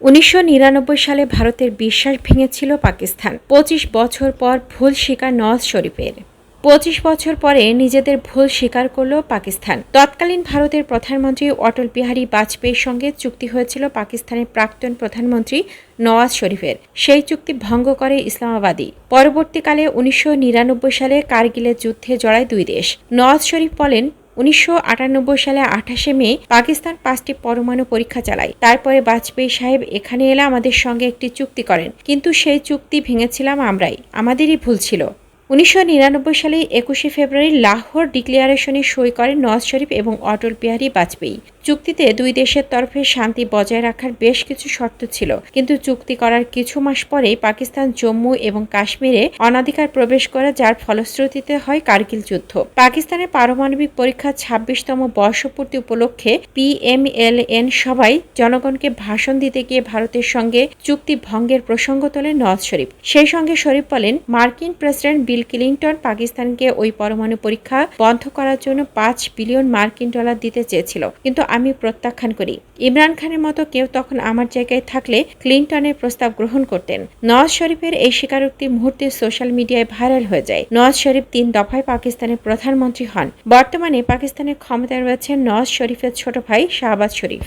উনিশশো নিরানব্বই সালে ভারতের বিশ্বাস ভেঙেছিল পাকিস্তান। পঁচিশ বছর পর ভুল স্বীকার নওয়াজ শরীফের। পঁচিশ বছর পরে নিজেদের ভুল স্বীকার করল পাকিস্তান। তৎকালীন ভারতের প্রধানমন্ত্রী অটল বিহারী বাজপেয়ীর সঙ্গে চুক্তি হয়েছিল পাকিস্তানের প্রাক্তন প্রধানমন্ত্রী নওয়াজ শরীফের। সেই চুক্তি ভঙ্গ করে ইসলামাবাদী। পরবর্তীকালে উনিশশো নিরানব্বই সালে কার্গিলের যুদ্ধে জড়ায় দুই দেশ। নওয়াজ শরীফ বলেন উনিশশো আটানব্বই সালে আঠাশে মে পাকিস্তান পাঁচটি পরমাণু পরীক্ষা চালায়। তারপরে বাজপেয়ী সাহেব এখানে এলে আমাদের সঙ্গে একটি চুক্তি করেন। কিন্তু সেই চুক্তি ভেঙেছিলাম আমরাই। আমাদেরই ভুল ছিল। উনিশশো নিরানব্বই সালে একুশে ফেব্রুয়ারি লাহোর ডিক্লারেশনে সই করেন নওয়াজ শরীফ এবং অটল বিহারী বাজপেয়ী। চুক্তিতে দুই দেশের তরফে শান্তি বজায় রাখার বেশ কিছু শর্ত ছিল, কিন্তু চুক্তি করার কিছু মাস পরেই পাকিস্তান, জম্মু এবং কাশ্মীরে অনাধিকার প্রবেশ করে, যার ফলশ্রুতিতে হয় কার্গিল যুদ্ধ। পাকিস্তানের পারমাণবিক পরীক্ষা ছাব্বিশতম বর্ষপূর্তি উপলক্ষে পিএমএলএন সবাই জনগণকে ভাষণ দিতে গিয়ে ভারতের সঙ্গে চুক্তি ভঙ্গের প্রসঙ্গ তোলেন নওয়াজ শরীফ। সেই সঙ্গে শরীফ বলেন, মার্কিন প্রেসিডেন্ট বিল ক্লিন্টন পাকিস্তানকে ওই পরমাণু পরীক্ষা বন্ধ করার জন্য পাঁচ বিলিয়ন মার্কিন ডলার দিতে চেয়েছিল। কিন্তু আমি প্রত্যাখ্যান করি। ইমরান খানের মতো কেউ তখন আমার জায়গায় থাকলে ক্লিন্টনের প্রস্তাব গ্রহণ করতেন। নওয়াজ শরীফের এই স্বীকারোক্তি মুহূর্তে সোশ্যাল মিডিয়ায় ভাইরাল হয়ে যায়। নওয়াজ শরীফ তিন দফায় পাকিস্তানের প্রধানমন্ত্রী হন। বর্তমানে পাকিস্তানের ক্ষমতায় রয়েছেন নওয়াজ শরীফের ছোট ভাই শাহবাজ শরীফ।